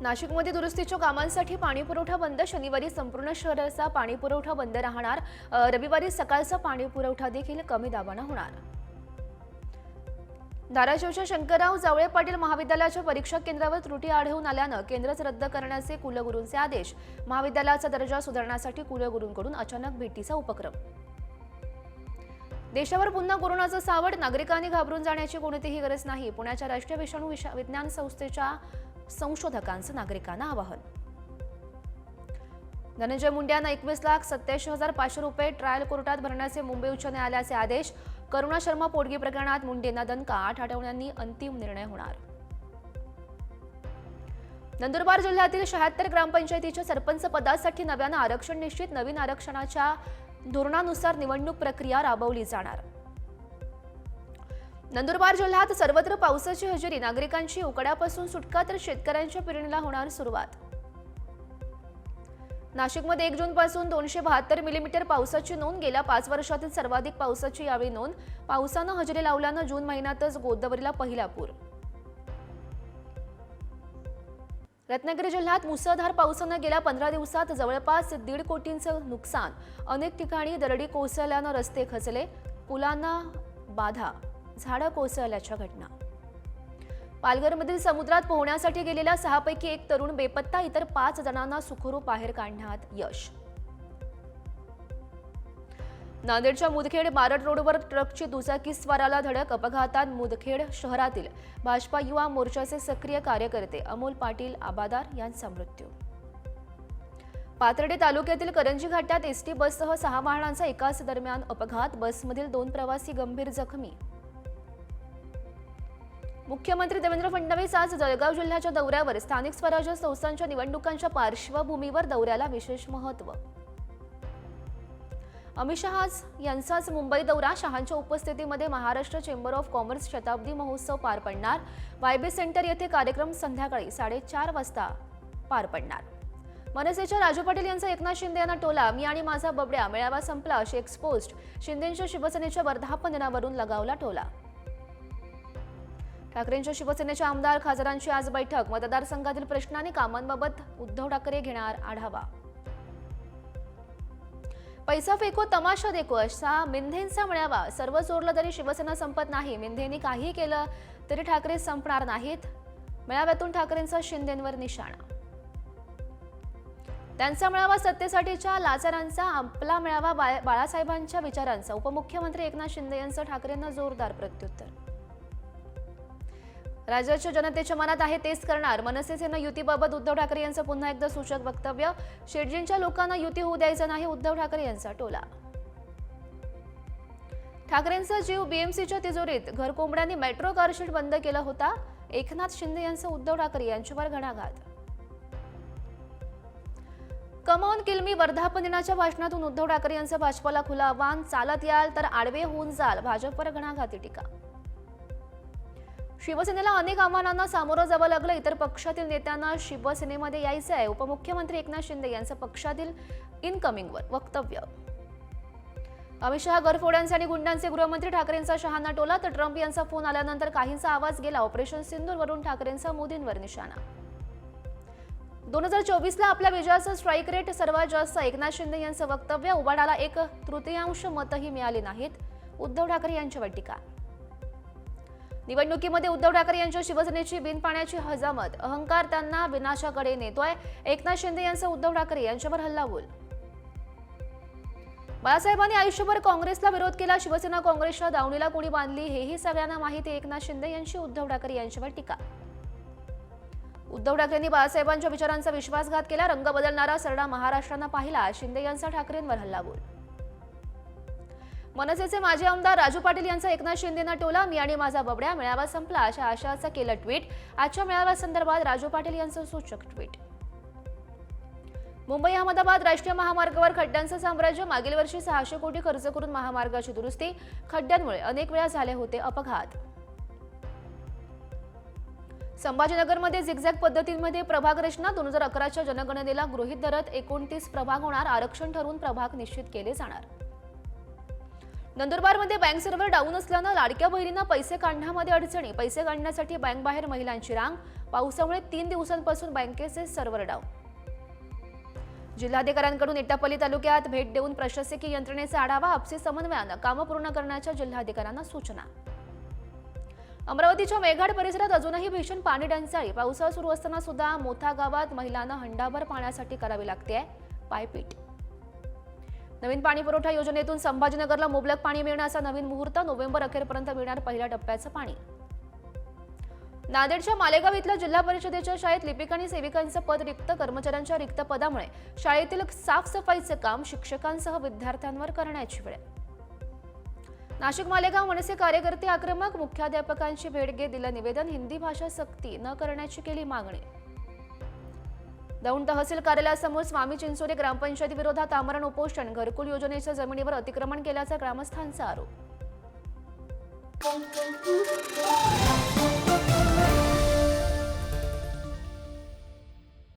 नाशिकमध्ये दुरुस्तीच्या कामांसाठी पाणी पुरवठा बंद शनिवारी संपूर्ण शहराचा पाणी पुरवठा बंद राहणार. रविवारी सकाळचा पाणी पुरवठा देखील कमी दाबानं होणार. धाराशिवच्या शंकरराव जावळे पाटील महाविद्यालयाच्या परीक्षा केंद्रावर त्रुटी आढळून आल्यानं केंद्रच रद्द करण्याचे कुलगुरूंचे आदेश. महाविद्यालयाचा दर्जा सुधारण्यासाठी कुलगुरूंकडून अचानक भेटीचा उपक्रम. देशावर पुन्हा कोरोनाचं सावट नागरिकांनी घाबरून जाण्याची कोणतीही गरज नाही. पुण्याच्या राष्ट्रीय विषाणू विषा- विज्ञान संस्थेच्या संशोधकांचं नागरिकांना आवाहन. धनंजय मुंडे यांना एकवीस लाख सत्याऐंशी हजार पाचशे रुपये ट्रायल कोर्टात भरण्याचे मुंबई उच्च न्यायालयाचे आदेश. करुणा शर्मा पोटगी प्रकरणात मुंडेंना दणका आठ आठवड्यांनी अंतिम निर्णय होणार. नंदुरबार जिल्ह्यातील शहात्तर ग्रामपंचायतीच्या सरपंच पदासाठी नव्यानं आरक्षण निश्चित नवीन आरक्षणाच्या धोरणानुसार निवडणूक प्रक्रिया राबवली जाणार. नंदुरबार जिल्ह्यात सर्वत्र पावसाची हजेरी. नागरिकांची उकड्यापासून सुटका तर शेतकऱ्यांच्या पेरणीला होणार सुरुवात. नाशिकमध्ये एक जून पासून दोनशे बहात्तर मिलीमीटर पावसाची नोंद. गेल्या पाच वर्षातील सर्वाधिक पावसाची यावेळी नोंद. पावसानं हजेरी लावल्यानं जून महिन्यातच गोदावरीला पहिला पूर. रत्नागिरी जिल्ह्यात मुसळधार पावसानं गेल्या पंधरा दिवसात जवळपास दीड कोटींचं नुकसान. अनेक ठिकाणी दरडी कोसळल्यानं रस्ते खचले. पुलांना बाधा. झाडं कोसळल्याच्या घटना. पालघरमधील समुद्रात पोहण्यासाठी गेलेल्या सहापैकी एक तरुण बेपत्ता इतर पाच जणांना सुखरूप बाहेर काढण्यात यश. नांदेडच्या मुदखेड बारट रोडवर ट्रकची दुचाकी स्वाराला धडक अपघातात मुदखेड शहरातील भाजपा युवा मोर्चाचे सक्रिय कार्यकर्ते अमोल पाटील आबादार यांचा मृत्यू. पाथर्डे तालुक्यातील करंजी घाटात एसटी बससह सहा वाहनांचा एकाच दरम्यान अपघात. बसमधील दोन प्रवासी गंभीर जखमी मुख्यमंत्री देवेंद्र फडणवीस आज जळगाव जिल्ह्याच्या दौऱ्यावर स्थानिक स्वराज्य संस्थांच्या निवडणुकांच्या पार्श्वभूमीवर दौऱ्याला विशेष महत्त्व. अमित शहा यांचाच मुंबई दौरा. शहांच्या उपस्थितीमध्ये महाराष्ट्र चेंबर ऑफ कॉमर्स शताब्दी महोत्सव पार पडणार. वायबी सेंटर येथे कार्यक्रम संध्याकाळी साडेचार वाजता पार पडणार. मनसेच्या राजू पाटील यांचा एकनाथ शिंदे यांना टोला. मी आणि माझा बबड्या मेळावा संपला. अशी एक्सपोस्ट शिंदेच्या शिवसेनेच्या वर्धापन दिनावरून लगावला टोला. ठाकरेंच्या शिवसेनेच्या आमदार खासदारांची आज बैठक. मतदारसंघातील प्रश्न आणि कामांबाबत उद्धव ठाकरे घेणार आढावा. पैसा फेको तमाशा देखो असा मिंधेंचा मिळावा सर्व चोरलं तरी शिवसेना संपत नाही. मिंधेंनी काही केलं तरी ठाकरे संपणार नाहीत. मेळाव्यातून ठाकरेंचा शिंदेंवर निशाणा. त्यांचा मेळावा सत्तेसाठीच्या लाचारांचा आपला मेळावा बाळासाहेबांच्या विचारांचा. उपमुख्यमंत्री एकनाथ शिंदे यांचं ठाकरेंना जोरदार प्रत्युत्तर. राज्याच्या जनतेच्या मनात आहे तेच करणार. मनसेसेनं युतीबाबत उद्धव ठाकरे यांचं पुन्हा एकदा सूचक वक्तव्य. शेटजींच्या लोकांना युती होऊ द्यायचं नाही उद्धव ठाकरे यांचा टोला. ठाकरेंचा जीव बीएमसीच्या तिजोरीत. घरकोंबड्यांनी मेट्रो कारशेड बंद केला होता. एकनाथ शिंदे यांचा उद्धव ठाकरे यांच्यावर घणाघात. कमॉन किल्मी वर्धापन दिनाच्या भाषणातून उद्धव ठाकरे यांचं भाजपाला खुलं आव्हान. चालत याल तर आडवे होऊन जाल. भाजपवर घणाघाती टीका. शिवसेनेला अनेक आव्हानांना सामोरं जावं लागलं. इतर पक्षातील नेत्यांना शिवसेनेमध्ये यायचं आहे. उपमुख्यमंत्री एकनाथ शिंदे यांचं पक्षातील इनकमिंगवर वक्तव्य. अमित शहा गरफोड्यांचे आणि गुंडांचे गृहमंत्री ठाकरेंचा शहांना टोला तर ट्रम्प यांचा फोन आल्यानंतर काहींचा आवाज गेला. ऑपरेशन सिंदूरवरून ठाकरेंचा मोदींवर निशाणा. दोन हजार चोवीसला आपल्या विजयाचं स्ट्राईक रेट सर्वात जास्त. एकनाथ शिंदे यांचं वक्तव्य उबाडाला एक तृतीयांश मतही मिळाली नाहीत. उद्धव ठाकरे यांच्यावर टीका. निवडणुकीमध्ये उद्धव ठाकरे यांच्या शिवसेनेची बिनपाण्याची हजामत. अहंकार त्यांना विनाशाकडे नेतोय. एकनाथ शिंदे यांचा उद्धव ठाकरे यांच्यावर हल्लाबोल. बाळासाहेबांनी आयुष्यभर काँग्रेसला विरोध केला. शिवसेना काँग्रेसच्या दावणीला कोणी बांधली हेही सगळ्यांना माहिती एकनाथ शिंदे यांची उद्धव ठाकरे यांच्यावर टीका. उद्धव ठाकरेंनी बाळासाहेबांच्या विचारांचा विश्वासघात केला. रंग बदलणारा सरडा महाराष्ट्रानं पाहिला. शिंदे यांचा ठाकरेंवर हल्लाबोल. मनसेचे माजी आमदार राजू पाटील यांचा एकनाथ शिंदेना टोला मी आणि माझा बबड्या मेळावा संपला अशा आशाचं केलं ट्विट. आजच्या मेळाव्यासंदर्भात राजू पाटील यांचं सूचक ट्विट. मुंबई अहमदाबाद राष्ट्रीय महामार्गावर खड्ड्यांचं साम्राज्य मागील वर्षी सहाशे कोटी खर्च करून महामार्गाची दुरुस्ती खड्ड्यांमुळे अनेक वेळा झाले होते अपघात. संभाजीनगरमध्ये झिगझॅग पद्धतींमध्ये प्रभाग रचना दोन हजार अकराच्या जनगणनेला गृहीत धरत एकोणतीस प्रभाग होणार आरक्षण ठरवून प्रभाग निश्चित केले जाणार. नंदुरबारमध्ये बँक सर्व्हर डाऊन असल्यानं लाडक्या बहिणींना पैसे काढण्यामध्ये अडचणी. पैसे काढण्यासाठी बँक बाहेर महिलांची रांग. पावसामुळे तीन दिवसांपासून बँकेचे सर्व्हर डाऊन. जिल्हाधिकाऱ्यांकडून इटापल्ली तालुक्यात भेट देऊन प्रशासकीय यंत्रणेचा आढावा आपसी समन्वयानं कामं पूर्ण करण्याच्या जिल्हाधिकाऱ्यांना सूचना. अमरावतीच्या मेघाड परिसरात अजूनही भीषण पाणी टंचाई. पावसाळा सुरू असताना सुद्धा मोठा गावात महिलांना हंडाभर पाण्यासाठी करावी लागते पायपीट. नवीन पाणी पुरवठा योजनेतून संभाजीनगरला मुबलक पाणी मिळण्याचा नवीन मुहूर्त नोव्हेंबर अखेरपर्यंत मिळणार पहिल्या टप्प्याचं पाणी. नांदेडच्या मालेगाव इथल्या जिल्हा परिषदेच्या शाळेत लिपिक आणि सेविकांचं पद रिक्त कर्मचाऱ्यांच्या रिक्त पदामुळे शाळेतील साफसफाईचं काम शिक्षकांसह विद्यार्थ्यांवर करण्याची वेळ. नाशिक मालेगाव मनसे कार्यकर्ते आक्रमक मुख्याध्यापकांची भेट घेत दिलं निवेदन हिंदी भाषा सक्ती न करण्याची केली मागणी. दौंड तहसील कार्यालयासमोर स्वामी चिंचोरे ग्रामपंचायती विरोधात आमरण उपोषण. घरकुल योजनेच्या जमिनीवर अतिक्रमण केल्याचा ग्रामस्थांचा आरोप.